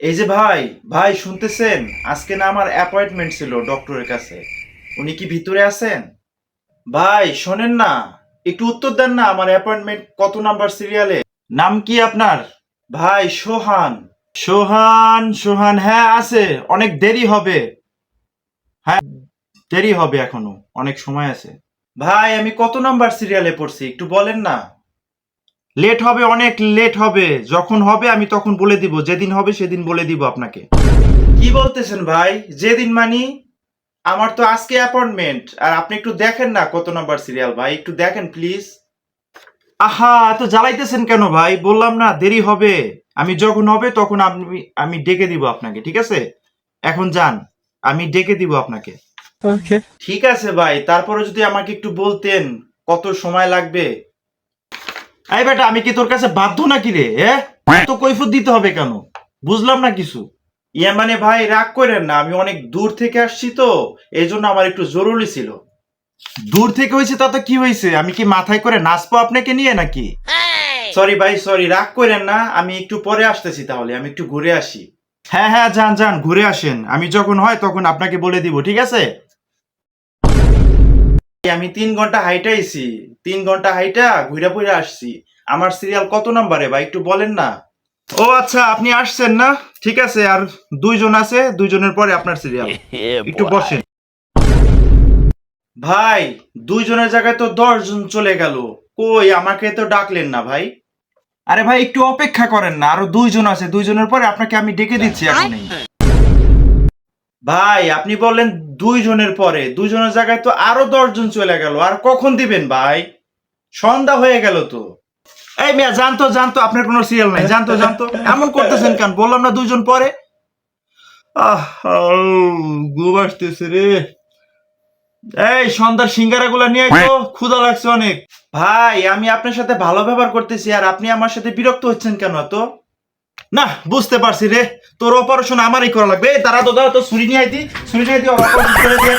এই যে ভাই ভাই শুনতেছেন? আজকে না আমার অ্যাপয়েন্টমেন্ট ছিল ডক্টরের কাছে। উনি কি ভিতরে আছেন? ভাই, শোনেন না। একটু উত্তর দেন না আমার অ্যাপয়েন্টমেন্ট কত নাম্বার সিরিয়ালে নাম কি আপনার? ভাই, সোহান। সোহান সোহান হ্যাঁ আছে। অনেক দেরি হবে। হ্যাঁ দেরি হবে এখনও। অনেক সময় আছে। ভাই, আমি কত নাম্বার সিরিয়ালে পড়ছি? একটু বলেন না। লেট হবে অনেক লেট হবে। যখন হবে আমি তখন বলে দিব। যেদিন হবে সেদিন বলে দিব আপনাকে। কি বলতেছেন ভাই? যেদিন মানি আমার তো আজকে অ্যাপয়েন্টমেন্ট আর আপনি একটু দেখেন না কত নাম্বার সিরিয়াল ভাই। একটু দেখেন প্লিজ আহা এত জ্বালাইতেছেন কেন ভাই? বললাম না দেরি হবে। আমি যখন হবে তখন আপনি আমি ডেকে দিব আপনাকে ঠিক আছে? এখন যান আমি ডেকে দিব আপনাকে। ঠিক আছে ভাই তারপরে যদি আমাকে একটু বলতেন কত সময় লাগবে? এই বেটা আমি কি তোর কাছে বাধ্য নাকি রে হ্যাঁ। তো কৈফত দিতে হবে কেন? বুঝলাম না কিছু। ইয়ে মানে ভাই রাগ করেন না আমি অনেক দূর থেকে আসছি তো এই জন্য আমার একটু জরুরি ছিল। দূর থেকে হয়েছে তাতে কি হয়েছে? আমি কি মাথায় করে নাচবো আপনাকে নিয়ে নাকি? সরি ভাই সরি রাগ করেন না আমি একটু পরে আসতেছি তাহলে আমি একটু ঘুরে আসি। হ্যাঁ হ্যাঁ যান যান ঘুরে আসেন। আমি যখন হয় তখন আপনাকে বলে দিব ঠিক আছে? আমি তিন ঘণ্টা হাইটা হাইটাইছি তিন ঘণ্টা হাইটা ঘুরে ঘুরে আসছি। আমার সিরিয়াল কত নাম্বারে ভাই একটু বলেন না? ও আচ্ছা আপনি আসছেন না? ঠিক আছে আর দুইজন আছে দুইজনের পরে আপনার সিরিয়াল একটু বসেন। ভাই দুইজনের জায়গায় তো দশ জন চলে গেল। কই আমাকে তো ডাকলেন না ভাই। আরে ভাই একটু অপেক্ষা করেন না আরও দুইজন আছে দুইজনের পরে আপনাকে আমি ডেকে দিচ্ছি এখনই। ভাই, আপনি বললেন দুইজনের পরে। দুইজনের জায়গায় তো আরও দশজন চলে গেল। আর কখন দিবেন ভাই? সন্ধ্যা হয়ে গেল তো। এই মিয়া, জানতো জানতো, আপনার কোনো সিরিয়াল নাই। জানতো জানতো। এমন করতেছেন কেন? বললাম না দুইজন পরে। আহ রে। এই, সন্ধ্যার সিঙ্গারা গুলা নিয়ে তো ক্ষুধা লাগছে অনেক। ভাই, আমি আপনার সাথে ভালো ব্যবহার করতেছি আর আপনি আমার সাথে বিরক্ত হচ্ছেন কেন তো না, বুঝতে পারছি রে। তোর অপারেশন আমারই করা লাগবে। দাঁড়া তো দাও তো ছুরি নিয়ে আইতি ছুরি নিয়ে আইতি অপারেশন করে দিয়ে